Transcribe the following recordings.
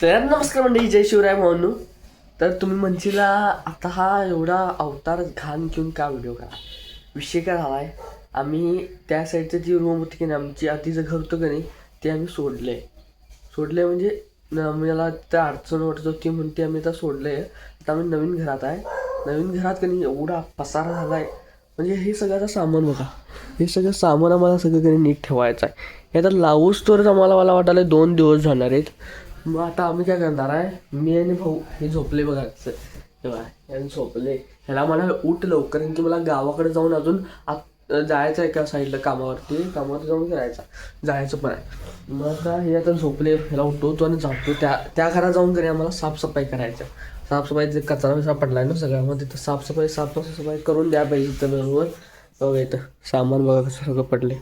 तर नमस्कार मंडळी जय शिवराय भाऊंनो तर तुम्ही म्हणशीला आता हा एवढा अवतार घाण घेऊन का व्हिडिओ करा? विषय काय झाला आहे आम्ही त्या साईडचं जी रूम होती की नाही आमची आधीचं घर होतं की नाही ते आम्ही सोडलं आहे सोडलं आहे म्हणजे न- मला त्या अडचण वाटत होती म्हणून ते आम्ही आता सोडलं आहे आता आम्ही नवीन घरात आहे. नवीन घरात की नाही एवढा पसारा झाला आहे म्हणजे हे सगळ्याचं सामान बघा. हे सगळं सामान आम्हाला सगळं कधी नीट ठेवायचं आहे. हे आता लावूस तरच आम्हाला मला वाटायला दोन दिवस जाणार आहेत. मग आता आम्ही काय करणार आहे? मी आणि भाऊ हे झोपले बघा. असं. हे यांनी झोपले. ह्याला मला उठ लवकर कारण की मला गावाकडे जाऊन अजून जायचं आहे एका साईडला कामावरती? कामावरती जाऊन करायचा जायचं पण आहे. मग आता हे आता झोपले ह्याला उठवतो आणि जातो. त्या त्या घरात जाऊन तरी आम्हाला साफसफाई करायचं साफसफाई जे कचरा बिचरा पडला आहे ना सगळा मग तिथं साफसफाई साफसफाई करून द्या पाहिजे तिथं बरोबर. बघा इथं सामान बघा कसं सगळं पडले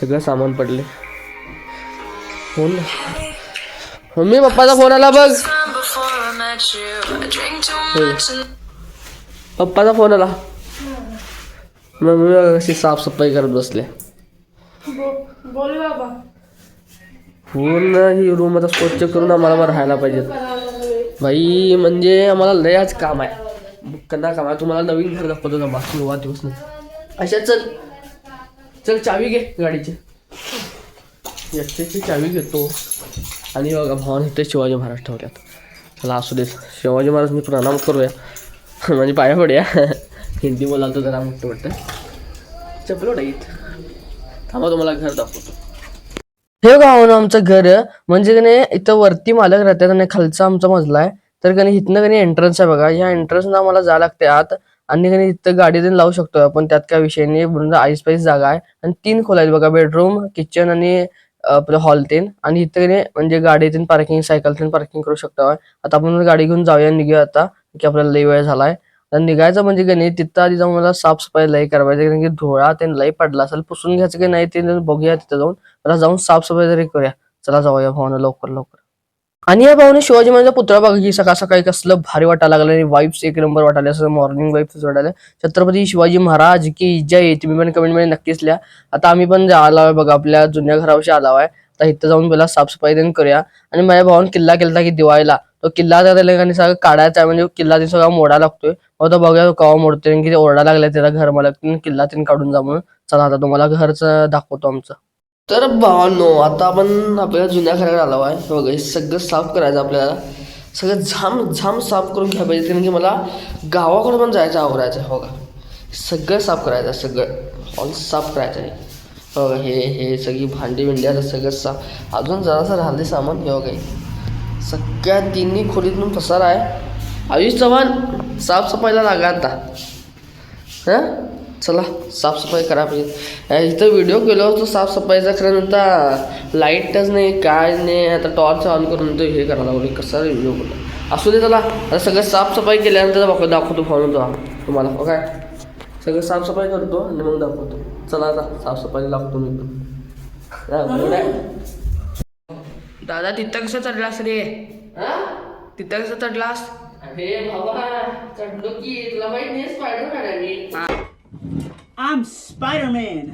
सगळं सामान पडले हो ना मम्मी पप्पाचा फोन आला बघ. पप्पाचा फोन आला. मम्मी बघा कशी साफसफाई करत बसले. बोल बाबा. पूर्ण ही रूम आता स्वच्छ करून आम्हाला मग राहायला पाहिजे भाई म्हणजे आम्हाला लय आज काम आहे. कन्ना काम आहे. तुम्हाला नवीन घर दाखवतो ना बाकी सुरुवात दिवस नाही. अशा चल. चल चावी घे गाडीची. एकट्याची चावी घेतो. आणि बघा भावाने इथे शिवाजी महाराज ठेवल्यात. चला असू दे शिवाजी महाराज मी प्रणाम करूया. म्हणजे पाया पडूया. हिंदी बोलाल तर जरा मोठं वाटतं. चपलो डाईत थांबा तुम्हाला घर दाखवतो. हे गाव ना आमचं घर. म्हणजे का नाही इथं वरती मालक राहतात आणि खालचा आमचा मजला आहे. तर का इथनं का नाही एंट्रन्स आहे बघा. या एंट्रन्सनं आम्हाला जावं लागते आत. आणि का इथं गाडी देऊन लावू शकतो आपण. त्यात काय विषय नाही. म्हणून आईस पाईस जागा आहे. आणि तीन खोल्या आहेत बघा. बेडरूम किचन आणि आपलं हॉल तेन. आणि इथे म्हणजे गाडी तेन पार्किंग सायकल तेन पार्किंग करू शकतो आता आपण गाडी घेऊन जाऊया निघूया आता की आपल्याला लई वेळ झालाय. तर निघायचं म्हणजे की नाही तिथं आधी जाऊन मला साफसफाई लई करायची कारण की धुळा ते लई पडला असेल. पुसून घ्यायचं की नाही ते बघूया तिथं जाऊन. मला जाऊन साफसफाई तरी करूया. चला जाऊया भावना लवकर लवकर. आणि या भावाने शिवाजी महाराजांचा पुतळा बघा की सकाळ सकाळी कसलं भारी वाटायला लागलं आणि वाईब्स एक नंबर वाटायला असं मॉर्निंग वाईब्स वाटायला छत्रपती शिवाजी महाराज की जय तुम्ही पण कमेंटमध्ये नक्कीच लिहा. आता आम्ही पण आलाय बघा आपल्या जुन्या घरावरशी आहे. आता इथं जाऊन पहिला साफसफाई देऊन करूया. आणि माझ्या भावाने किल्ला केलता की दिवाळीला. तो किल्ला त्या सगळं काढायचा म्हणजे किल्ला ते सगळा मोडा लागतोय. मग तो बघूया तो कवा मोडतोय आणि ते ओरडा लागलाय त्याला घर मला किल्ला तीन काढून जा म्हणून. चला आता तुम्हाला घरचं दाखवतो आमचं. तर भावांनो आता आपण आपल्या जुन्या घराकडे आलो आहे. हे बघा हे सगळं साफ करायचं आपल्याला. सगळं झाम झाम साफ करून घ्या पाहिजे कारण की मला गावाकडे पण जायचं आवरायचं आहे हो बघा. सगळं साफ करायचं आहे सगळं. हॉल साफ करायचं आहे. हो बघा हे हे सगळी भांडी बिंडी आता सगळं साफ. अजून जरासं राहिले सामान हे बघा. सगळ्या तिन्ही खोलीतून पसार आहे. आयुष चव्हाण साफसफाईला लागा आता. हां? चला साफसफाई करा पाहिजे. इथं व्हिडिओ केलो होतो साफसफाईचा खरं नंतर लाईटच नाही काय नाही आता टॉर्च ऑन करून तो हे करायला लागलो कसा व्हिडिओ केला असू दे चला आता सगळं साफसफाई केल्यानंतर बघ दाखवतो फोन तो तुम्हाला काय सगळं साफसफाई करतो आणि मग दाखवतो. चला आता साफसफाई लागतो मी पण. दादा तिथं कसं चढलास रे? तिथं कसं चढलास? अरे बाबा चढलो की तुला माहीत नाही स्पायडरमॅन आहे मी. I'm Spider Man.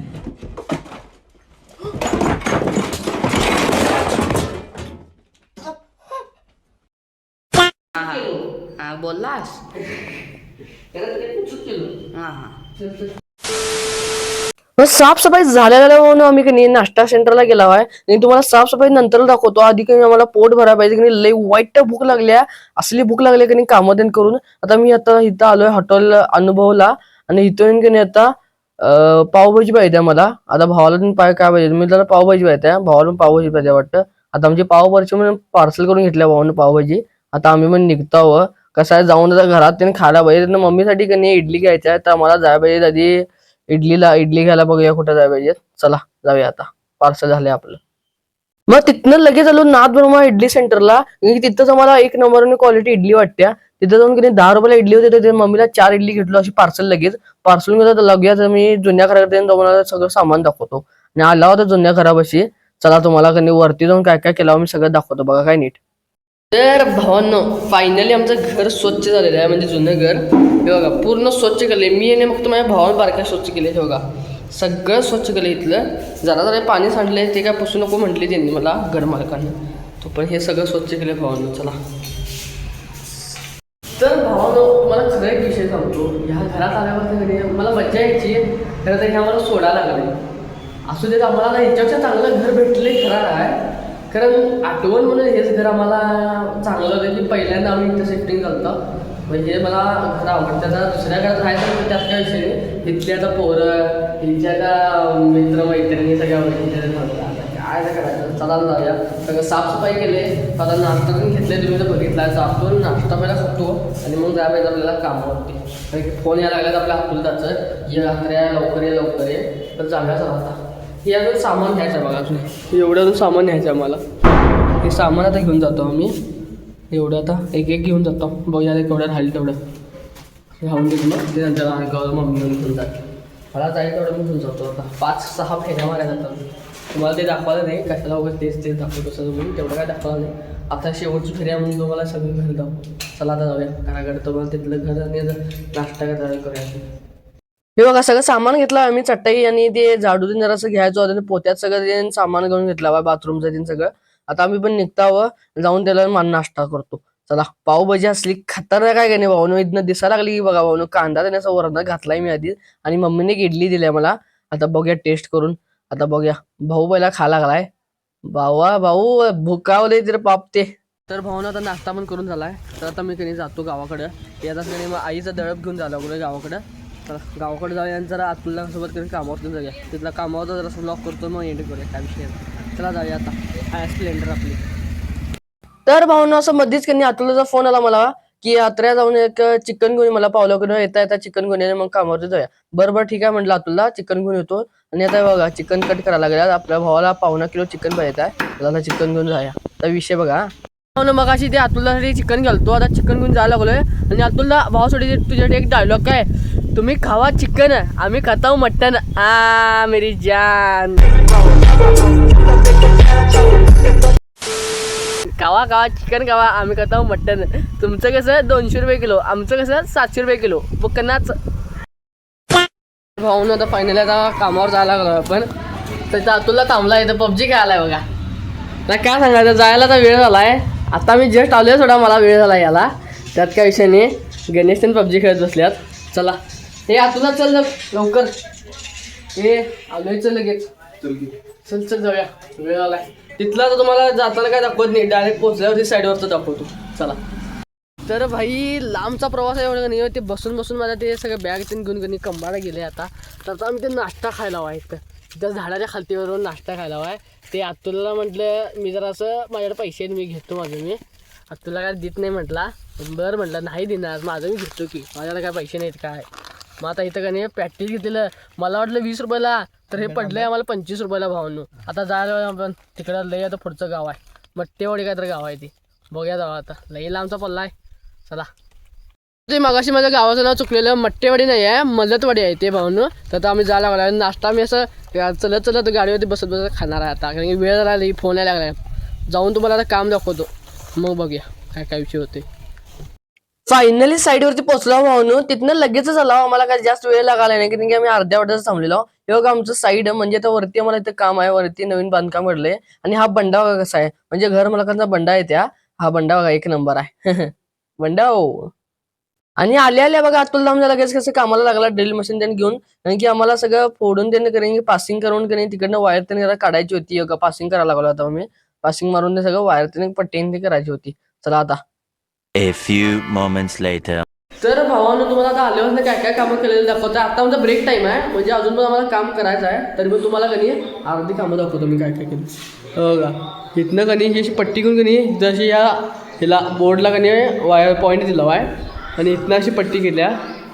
हा बोललास? हा हा मग साफसफाई झाल्या झाल्या म्हणून आम्ही की नाही नाश्ता सेंटरला गेला आहे आणि तुम्हाला साफसफाई नंतर दाखवतो. आधी काही आम्हाला पोट भरायला पाहिजे की नाही. लई वाईट भूक लागल्या असली भूक लागली की नाही कामं तेन करून. आता मी आता इथं आलोय हॉटेल अनुभवला. आणि इथून की नाही आता पावभाजी पाहिजे मला. आता भावाला पण पाय काय पाहिजे? मी त्याला पावभाजी पाहिजे भावाला पावभाजी पाहिजे वाटतं. आता आमची पावभाजी म्हणून पार्सल करून घेतल्या भावानं पावभाजी. आता आम्ही पण निघतो कसं आहे जाऊन आता घरात त्यांनी खायला पाहिजे. त्यांना मम्मीसाठी कधी नाही इडली घ्यायची आहे. तर मला जायला पाहिजे. आधी इडलीला इडली घ्यायला बघूया कुठं जायला पाहिजे. चला जाऊया आता. पार्सल झाले आपलं. मग तिथनं लगेच आलो नाथ ब्रह्मा इडली सेंटरला तिथं मला तिथंच एक नंबर क्वालिटी इडली वाटत्या. तिथं जाऊन की दहा रुपयाला इडली होती तिथे मम्मीला चार इडली घेतलो अशी पार्सल लगेच. पार्सल घेतलं तर लगेच मी जुन्या घराकडे जाऊन तुम्हाला सगळं सामान दाखवतो. आणि आला होता जुन्या घरापाशी. चला तुम्हाला कधी वरती जाऊन काय काय केलं मी सगळं दाखवतो. बघा काय नीट. तर भावांनो फायनली आमचं घर स्वच्छ झालेलं आहे म्हणजे जुनं घर. हे बघा पूर्ण स्वच्छ केले मी आणि फक्त माझ्या भावानं बारक्या स्वच्छ केले हे बघा. सगळं स्वच्छ केलं इथलं. जरा जरा पाणी सांडलंय ते काय पुसू नको म्हटले त्यांनी मला घर मालकानं. तो पण हे सगळं स्वच्छ केलं भावांनो चला. तर भावानं मला खरं एक विषय सांगतो. ह्या घरात आल्यावर घरी मला मज्जा यायची. खरं तर हे आम्हाला सोडा लागले. असू देत आम्हाला ना याच्यापेक्षा चांगलं घर भेटले खरं आहे. कारण आठवण म्हणून हेच घर आम्हाला चांगलं होतं की पहिल्यांदा आम्ही इथं शिफ्टिंग झालं म्हणजे मला घर आवडतं. आता दुसऱ्या घरात राहायचं त्यात काय विषय नाही. इथल्या आता पोरं इथल्या आता मित्रमैत्रिणी सगळ्या ओळखीच्या काय नाही करायचं? चला जाऊया. सगळं साफसफाई केले. आता नाश्ता पण घेतले तुम्ही तर बघितला. जातो नाश्ता पहिला खातो आणि मग जायला पाहिजे आपल्याला कामावरती. कारण फोन यायला लागला तर आपल्या हातून ये रात्री या लवकर ये लवकर ये. तर जाऊया आता. हे अजून सामान घ्यायचं आहे बघा तुम्ही. एवढं अजून सामान घ्यायचं आहे मला हे सामान आता घेऊन जातो आम्ही. एवढं आता एक एक घेऊन जातो. बघूया केवढं राहील तेवढं. राहून घेतो मग ते नंतर मम्मी घेऊन जाते. मला जाईल तेवढं मी घेऊन जातो आता. पाच सहा फेऱ्या मारायला जातात तुम्हाला ते दाखवायला नाही कशाला वगैरे तेच तेच दाखवतो सगळं म्हणून तेवढं काय दाखवायला नाही. आता शेवटची फेऱ्या म्हणून तुम्हाला सगळं घर दाखवतो चला आता जाऊया. घराकडे तुम्हाला तिथलं घर आणि नाश्ता करायला करूया हे बघा सगळं सामान घेतलं आम्ही चटई आणि ते झाडू दिन जरासं घ्यायचं होतं पोत्यात सगळं ते सामान घेऊन घेतला बा बाथरूमचं दिन सगळं. आता आम्ही पण निघतावं जाऊन त्याला मान नाश्ता करतो. चला पावभाजी असली खतरनाक काय नाही भाऊन इथनं दिसायला लागली की बघा भाऊन कांदा त्याने असं वरण घातलाय मी आधी आणि मम्मीने इडली दिल्या मला. आता बघूया टेस्ट करून. आता बघूया. भाऊ पहिला खा लागलाय. भावा भाऊ भुकावले तर पाप ते तर भाऊन आता नाश्ता पण करून झालाय. तर आता मी कधी जातो गावाकडं. याचा कधी मग आईचा दळप घेऊन झाला वगैरे गावाकडं. तर गावाकडे जाऊया आणि जरा अतुलला सोबत कधी कामावरतून जाऊया. तिथला कामावर जरा ब्लॉक करतो मग एंड करूया काय विषय. चला जाऊया आता. स्प्लेंडर आपली. तर भाऊनं असं मध्येच त्यांनी अतुलचा फोन आला मला. की यात्रा जाऊन एक चिकन घेऊन मला पावलं करून येता येता चिकन घेऊन मग कामावर जाऊया. बरोबर ठीक आहे म्हटलं अतुलला चिकन घेऊन येतो. आणि आता बघा चिकन कट करायला लागल्या आपल्या भावाला पावणा किलो चिकन पाहिजे आहे. आता चिकन घेऊन जाऊया. तर विषय बघा. हो मग अशी ते अतुलसाठी चिकन घालतो. आता चिकन घेऊन जायला लागलोय. आणि अतुलला भावासाठी तुझ्यासाठी एक डायलॉग काय तुम्ही खावा चिकन. आम्ही खाताव मटन आ मेरी जान. खावा खावा चिकन खावा आम्ही खाताव मटन. तुमचं कसं दोनशे रुपये किलो. आमचं कसं सातशे रुपये किलो. बुकनाच भाऊन आता फायनली आता कामावर जायला लागलो आपण. तर अतुलला थांबला इथं पबजी खेळायला बघा. नाही काय सांगायचं जायला तर वेळ झालाय. आता मी जस्ट आलोय थोडा मला वेळ झाला याला. त्यात काय विषय नाही. गणेश त्यांनी पबजी खेळत बसल्यात. चला. हे आतुला चल लव- लवकर. हे आलोय चल लगेच. चल चल जाऊया. वेळ झालाय तिथला तर तुम्हाला जाताना काय दाखवत नाही. डायरेक्ट पोहोचल्यावरती साईडवरचं दाखवतो. चला. तर भाई लांबचा प्रवास आहे एवढं नाही? ते बसून बसून मला ते सगळं बॅग तीन घेऊन घेऊन कंबाला गेले आता. तर आता आम्ही ते नाश्ता खायला हवा एक त्या झाडाच्या खालतीवरून नाश्ता खायला हवा आहे. ते अतुलला म्हटलं मी जरा असं माझ्याकडे पैसे आहेत मी घेतो माझे मी. अतुलला काय देत नाही म्हटला. बरं म्हटलं नाही देणार. माझं मी घेतो की. माझ्याकडे काय पैसे नाहीत काय? मग आता इथं का नाही प्रॅक्टिस घेतलेलं मला वाटलं वीस रुपयाला तर हे पडलंय आम्हाला पंचवीस रुपयाला भावानं. आता जायला आपण तिकडं लई आता पुढचं गाव आहे. मट्टेवाडी काय तर गाव आहे ते. बघूया जावा आता. लई लांबचा पल्ला आहे. चला. ते मगाशी माझ्या गावाचं नाव चुकलेलं मट्टेवाडी नाही आहे मलतवाडी आहे ते भाऊन तर आता आम्ही जायला लागला. नाश्ता मी असं चलत चलत गाडीवरती बसत बसत खाणार आहे आता. कारण की वेळ झाला लई फोन यायला लागलाय. जाऊन तुम्हाला आता काम दाखवतो. मग बघूया काय काय विषय होते फायनली साईडवरती पोहोचलो भाऊन. तिथनं लगेचच आला आम्हाला काय जास्त वेळ लागला नाही कारण की आम्ही अर्ध्या वाटाच थांबलेलो हे बघा आमचं साईड म्हणजे आता वरती आम्हाला इथं काम आहे. वरती नवीन बांधकाम घडलंय. आणि हा बंडा बघा कसा आहे. म्हणजे घर मला बंडा आहे त्या. हा बंडा बघा एक नंबर आहे. बंडा हो. आणि आल्या आल्या बघा अतुल दामजा लगेच कसं कामाला लागला ड्रिल मशीन त्यांनी घेऊन. कारण की आम्हाला सगळं फोडून त्यांनी करेन की पासिंग करून करेन तिकडनं वायर त्यांनी काढायची होती. पासिंग करायला लागलो आता आम्ही. पासिंग मारून ते सगळं वायर त्यांनी पट्टीने करायची होती. चला आता. A few moments later. तर भावानं तुम्हाला आता आल्यावर काय काय कामं केलेलं दाखवतं. आता आमचा ब्रेक टाईम आहे. म्हणजे अजून पण आम्हाला काम करायचं आहे. तरी पण तुम्हाला कधी अर्धी कामं दाखवतो मी काय काय केलं. हो का? इथनं कधी ही अशी पट्टी करून कधी जशी या हिला बोर्डला कधी वायर पॉईंट दिला आहे आणि इथनं अशी पट्टी केल्या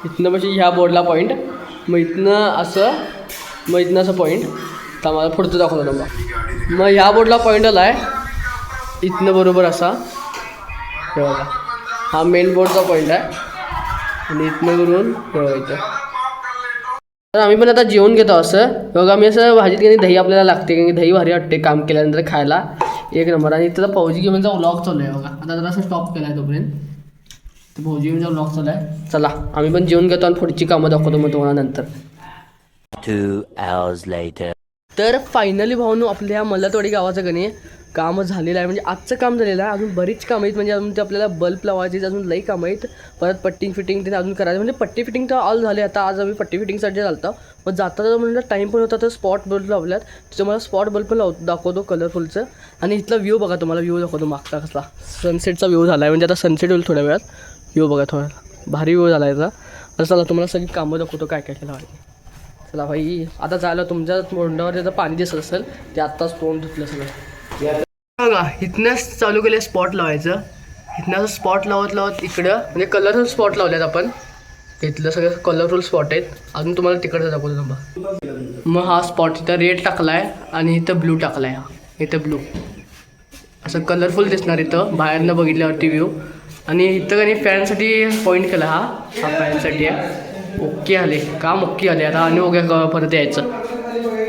इथनं म्हणजे ह्या बोर्डला पॉईंट मग इथनं असं मग इथनं असं पॉईंट तर आम्हाला पुढचं दाखवतो तुम्हाला मग ह्या बोर्डला पॉईंट आला आहे इथनं बरोबर असा. हे बघा. हा मेन बोर्डचा पॉईंट आहे. आणि इथनं करून इथं. तर आम्ही पण आता जेवण घेतो असं. बघा मी असं भाजीत काही दही आपल्याला लागते कारण की दही भारी वाटते काम केल्यानंतर खायला. एक नंबर. आणि इथं फौजी गेमचा व्लॉग चालू आहे बघा. आता जरा असं स्टॉप केला आहे तोपर्यंत. तर फौजी गेमचा व्लॉग चालू आहे. चला आम्ही पण जेवण घेतो आणि पुढची कामं दाखवतो मग तुम्हाला नंतर. Later. तर फायनली भाऊनो आपल्या मल्लतवाडी गावाचं गणे कामं झालेलं आहे. म्हणजे आजचं काम झालेलं आहे. अजून बरीच कामं आहेत. म्हणजे अजून ते आपल्याला बल्ब लावायचे अजून लई कामं आहेत. परत पट्टी फिटिंग ते अजून करायचं. म्हणजे पट्टी फिटिंग तर ऑल झाले. आता आज आम्ही पट्टी फिटिंगसाठी झालं मग जाता जाता म्हणलं टाईम पण होता तर स्पॉट बल्ब लावल्यात. तुम्हाला स्पॉट बल्ब पण लाव दाखवतो कलरफुलचं आणि इथला व्ह्यू बघा तुम्हाला. व्ह्यू दाखवतो मागचा कसला. सनसेटचा व्ह्यू झाला आहे म्हणजे आता सनसेट होईल थोड्या वेळात. व्ह्यू बघा थोडा. भारी व्ह्यू झाला याचा तर चला तुम्हाला सगळी कामं दाखवतो काय काय केलं आहे चला भाई. आता झालं तुमच्या तोंडावर त्याचं पाणी दिसत असेल ते आत्ताच तोंड धुतलं सगळं. बघा इथनंच चालू केलं स्पॉट लावायचं. इथनं स्पॉट लावत लावत इकडं म्हणजे कलरफुल स्पॉट लावलेत आपण. इथलं सगळं कलरफुल स्पॉट आहेत. अजून तुम्हाला तिकडचं दाखवतो थांबा. मग हा स्पॉट इथं रेड टाकला आहे आणि इथं ब्लू टाकला आहे हा. इथं ब्लू असं कलरफुल दिसणार इथं. बाहेरनं बघितल्यावरती व्ह्यू आणि इथं काही फॅनसाठी पॉईंट केला हा. हा फॅनसाठी आहे. ओके आले. काम ओके आले. आता आणि ओके क- परत यायचं.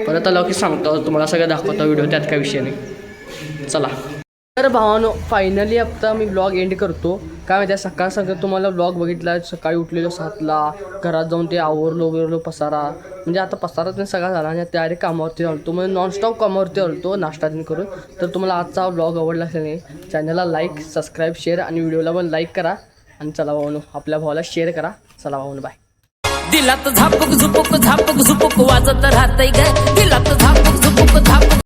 परत आलं की सांगतो तुम्हाला सगळं दाखवतो व्हिडिओ त्यात काही विषय नाही. चला. तर भावानो फायनली आता मी ब्लॉग एंड करतो. काय माहिती आहे सकाळ सकाळ तुम्हाला ब्लॉग बघितला सकाळी उठलेलो सातला घरात जाऊन ते आवरलो बिरलो पसारा. म्हणजे आता पसारा ते सगळा झाला आणि त्या कामावरती आलतो. म्हणजे नॉनस्टॉप कामावरती आलतो नाश्ता दिन करून. तर तुम्हाला आजचा ब्लॉग आवडला असेल नाही चॅनलला लाईक सबस्क्राईब शेअर आणि व्हिडिओला पण लाईक करा. आणि चला भावानो आपल्या भावाला शेअर करा. चला भावानो बाय दिलात झापक झुपुक झापक झुपक वाजत राहतय ग. दिलात झापक झुपुक झापक